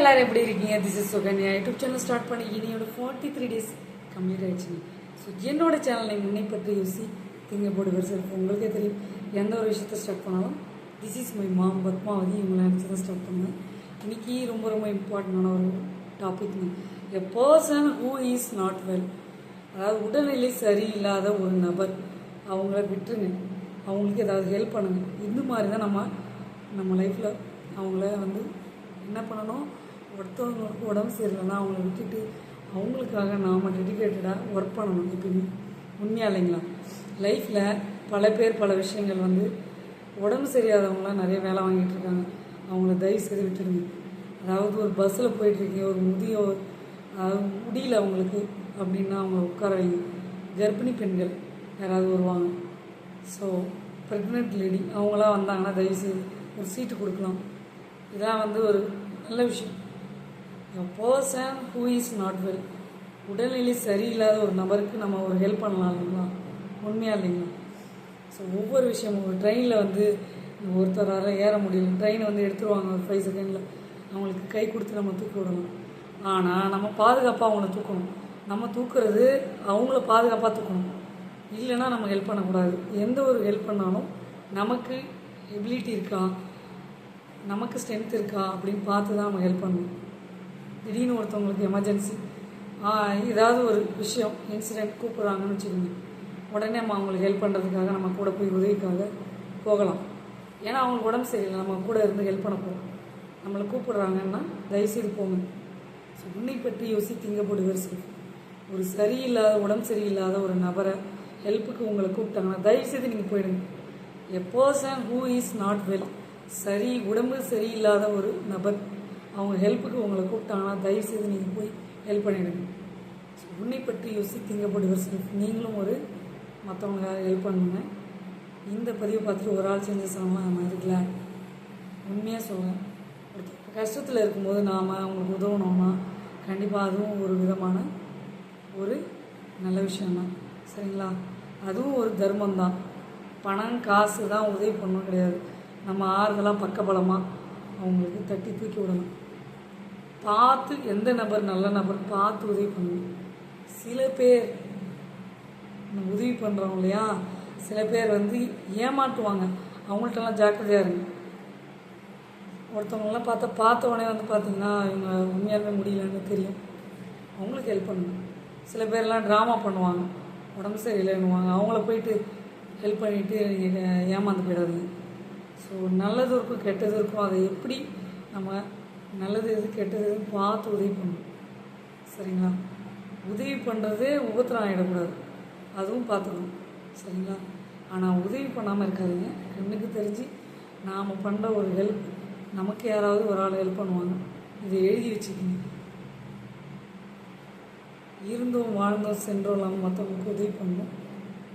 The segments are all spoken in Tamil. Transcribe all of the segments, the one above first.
எல்லாரும் எப்படி இருக்கீங்க? This is Sukanya YouTube channel start பண்ணி இனியோட ஃபார்ட்டி த்ரீ டேஸ் கம்ப்ளீட் ஆயிடுச்சுங்க. ஸோ என்னோட சேனலை முன்னை பற்றி யோசி திங்க போடு வருஷம் உங்களுக்கே தெரியும் எந்த ஒரு விஷயத்த ஸ்டார்ட் பண்ணாலும் this is my mom Padmavathi இவங்களை நினச்சி தான் ஸ்டார்ட் பண்ணுவேன். இன்றைக்கி ரொம்ப ரொம்ப இம்பார்ட்டண்டான ஒரு டாபிக்ங்க a person who is not well அதாவது உடல்நிலை சரியில்லாத ஒரு நபர் அவங்கள விட்டுருங்க. அவங்களுக்கு ஏதாவது ஹெல்ப் பண்ணுங்க. இந்த மாதிரி தான் நம்ம நம்ம லைஃப்பில் அவங்கள வந்து என்ன பண்ணணும்? ஒருத்தவங்களுக்கு உடம்பு சரியில்லைன்னா அவங்கள விட்டுட்டு அவங்களுக்காக நாம் டெடிக்கேட்டடாக ஒர்க் பண்ணணும். எப்பயுமே உண்மையா இல்லைங்களா? லைஃப்பில் பல பேர் பல விஷயங்கள் வந்து உடம்பு சரியாதவங்களாம் நிறைய வேலை வாங்கிட்டு இருக்காங்க. அவங்கள தயவு செய்து விட்டுடுங்க. அதாவது ஒரு பஸ்ஸில் போயிட்டுருக்கீங்க ஒரு முதியோர் முடியல அவங்களுக்கு அப்படின்னா அவங்க உட்கார வைங்க. கர்ப்பிணி பெண்கள் யாராவது வருவாங்க. ஸோ ப்ரெக்னென்ட் லேடி அவங்களாம் வந்தாங்கன்னா தயவுசெய்து ஒரு சீட்டு கொடுக்கலாம். இதெல்லாம் வந்து ஒரு நல்ல விஷயம். Person who is not well உடல்நிலை சரியில்லாத ஒரு நபருக்கு நம்ம ஒரு ஹெல்ப் பண்ணலாம் இல்லைங்களா? உண்மையாக இல்லைங்களா? ஸோ ஒவ்வொரு விஷயமும் ஒரு ட்ரெயினில் வந்து ஒருத்தரால் ஏற முடியல. ட்ரெயினை வந்து எடுத்துருவாங்க ஒரு ஃபைவ் செகண்டில் அவங்களுக்கு கை கொடுத்து நம்ம தூக்கி விடணும். ஆனால் நம்ம பாதுகாப்பாக அவங்கள தூக்கணும். நம்ம தூக்குறது அவங்கள பாதுகாப்பாக தூக்கணும். இல்லைன்னா நம்ம ஹெல்ப் பண்ணக்கூடாது. எந்த ஒரு ஹெல்ப் பண்ணாலும் நமக்கு எபிலிட்டி இருக்கா? நமக்கு ஸ்ட்ரென்த் இருக்கா? அப்படின்னு பார்த்து தான் நம்ம ஹெல்ப் பண்ணணும். திடீர்னு ஒருத்தவங்களுக்கு எமர்ஜென்சி ஏதாவது ஒரு விஷயம் இன்சிடெண்ட் கூப்பிட்றாங்கன்னு வச்சுக்கோங்க. உடனே நம்ம அவங்களுக்கு ஹெல்ப் பண்ணுறதுக்காக நம்ம கூட போய் உதவிக்காக போகலாம். ஏன்னா அவங்களுக்கு உடம்பு சரியில்லை. நம்ம கூட இருந்து ஹெல்ப் பண்ண போகிறோம் நம்மளை கூப்பிடுறாங்கன்னா தயவுசெய்து போங்க. ஸோ உன்னை பற்றி யோசி திங்கப்படுவர் செல்ஃப் ஒரு சரியில்லாத உடம்பு சரியில்லாத ஒரு நபரை ஹெல்ப்புக்கு உங்களை கூப்பிட்டாங்கன்னா தயவுசெய்து நீங்கள் போயிடுங்க. A person who is not well சரி உடம்பு சரியில்லாத ஒரு நபர் அவங்க ஹெல்ப்புக்கு உங்களை கூப்பிட்டாங்கன்னா தயவுசெய்து நீங்கள் போய் ஹெல்ப் பண்ணிடுங்க. உன்னை பற்றி யோசி திங்கப்படுவர் செல்ஃப் நீங்களும் ஒரு மற்றவங்களுக்காக ஹெல்ப் பண்ணுங்க. இந்த பதிவை பார்த்துட்டு ஒரு ஆள் செஞ்ச சமமாக நம்ம இருக்கல உண்மையாக சொல்லுவேன் ஒருத்தர் கஷ்டத்தில் இருக்கும்போது நாம் அவங்களுக்கு உதவணும்னா கண்டிப்பாக அதுவும் ஒரு விதமான ஒரு நல்ல விஷயந்தான் சரிங்களா? அதுவும் ஒரு தர்மம் தான் பணம் காசு தான் உதவி பண்ணணும் கிடையாது. நம்ம ஆறுதலாக பக்கபலமாக அவங்களுக்கு தட்டி தூக்கி விடணும். பார்த்து எந்த நபர் நல்ல நபர் பார்த்து உதவி பண்ணணும் சில பேர் உதவி பண்ணுறோம் இல்லையா? சில பேர் வந்து ஏமாட்டுவாங்க அவங்கள்ட்டலாம் ஜாக்கிரதையாக இருங்க. ஒருத்தவங்களாம் பார்த்தா பார்த்த உடனே வந்து பார்த்தீங்கன்னா இவங்க உண்மையாகவே முடியலன்னு தெரியும். அவங்களுக்கு ஹெல்ப் பண்ணணும். சில பேர்லாம் ட்ராமா பண்ணுவாங்க. உடம்பு சரியில்லைன்னுவாங்க. அவங்கள போயிட்டு ஹெல்ப் பண்ணிவிட்டு நீங்கள் ஏமாந்து போயிடாதீங்க. ஸோ நல்லது இருக்கும் கெட்டது இருக்கும். அதை எப்படி நம்ம நல்லது எது கெட்டது பார்த்து உதவி பண்ணணும். சரிங்களா? உதவி பண்ணுறதே உபத்திரம் ஆகிடக்கூடாது அதுவும் பார்த்துக்கணும். சரிங்களா? ஆனால் உதவி பண்ணாமல் இருக்காதீங்க. கண்ணுக்கு தெரிஞ்சு நாம் பண்ணுற ஒரு ஹெல்ப் நமக்கு யாராவது ஒரு ஆள் ஹெல்ப் பண்ணுவாங்க. இதை எழுதி வச்சுக்கோங்க. இருந்தோம் வாழ்ந்தோம் சென்றோம் நம்ம மற்றவங்களுக்கு உதவி பண்ணணும்.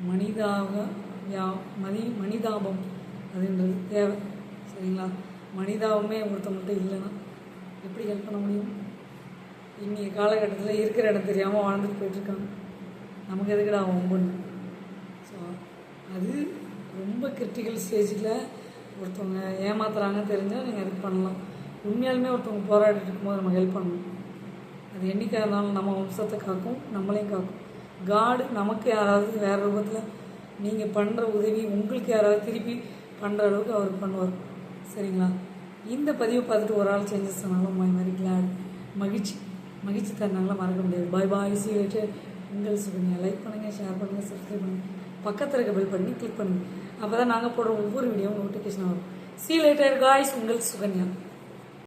மனிதாக யா மனி மனிதாபம் அப்படின்றது தேவை. சரிங்களா? மனிதாபமே ஒருத்தவங்கள்ட்ட இல்லைன்னா எப்படி ஹெல்ப் பண்ண முடியும்? இன்றைய காலகட்டத்தில் இருக்கிற இடம் தெரியாமல் வாழ்ந்துட்டு போயிட்டுருக்காங்க நமக்கு எதுக்குடா ஒம்புன்னு? ஸோ அது ரொம்ப கிரிட்டிக்கல் ஸ்டேஜில் ஒருத்தவங்க ஏமாத்துறாங்கன்னு தெரிஞ்சால் நீங்கள் ஹெல்ப் பண்ணலாம். உண்மையாலுமே ஒருத்தவங்க போராடிட்டு இருக்கும்போது நம்ம ஹெல்ப் பண்ணணும். அது என்றைக்காக இருந்தாலும் நம்ம வம்சத்தை காக்கும் நம்மளையும் காக்கும். காடு நமக்கு யாராவது வேறு ரூபத்தில் நீங்கள் பண்ணுற உதவி உங்களுக்கு யாராவது திருப்பி பண்ணுற அளவுக்கு அவர் பண்ணுவார். சரிங்களா? இந்த பதிவை பார்த்துட்டு ஒரு ஆள் சேஞ்சஸ் ஆனாலும் மை மாதிரி கிளாட் மகிழ்ச்சி. மகிழ்ச்சி தருனாங்களா மறக்க முடியாது. பாய் பாய் சி வச்சு உங்கள் சுகன்யா. லைக் பண்ணுங்கள் ஷேர் பண்ணுங்கள் சப்ஸ்கிரைப் பண்ணுங்கள் பக்கத்தில் இருக்க பெல் பண்ணி கிளிக் பண்ணுங்கள் அப்போ தான் நாங்கள் போடுற ஒவ்வொரு வீடியோவும் நோட்டிஃபிகேஷன் ஆகும் சி லேட்டர் காய்ஸ் உங்கள் சுகன்யா.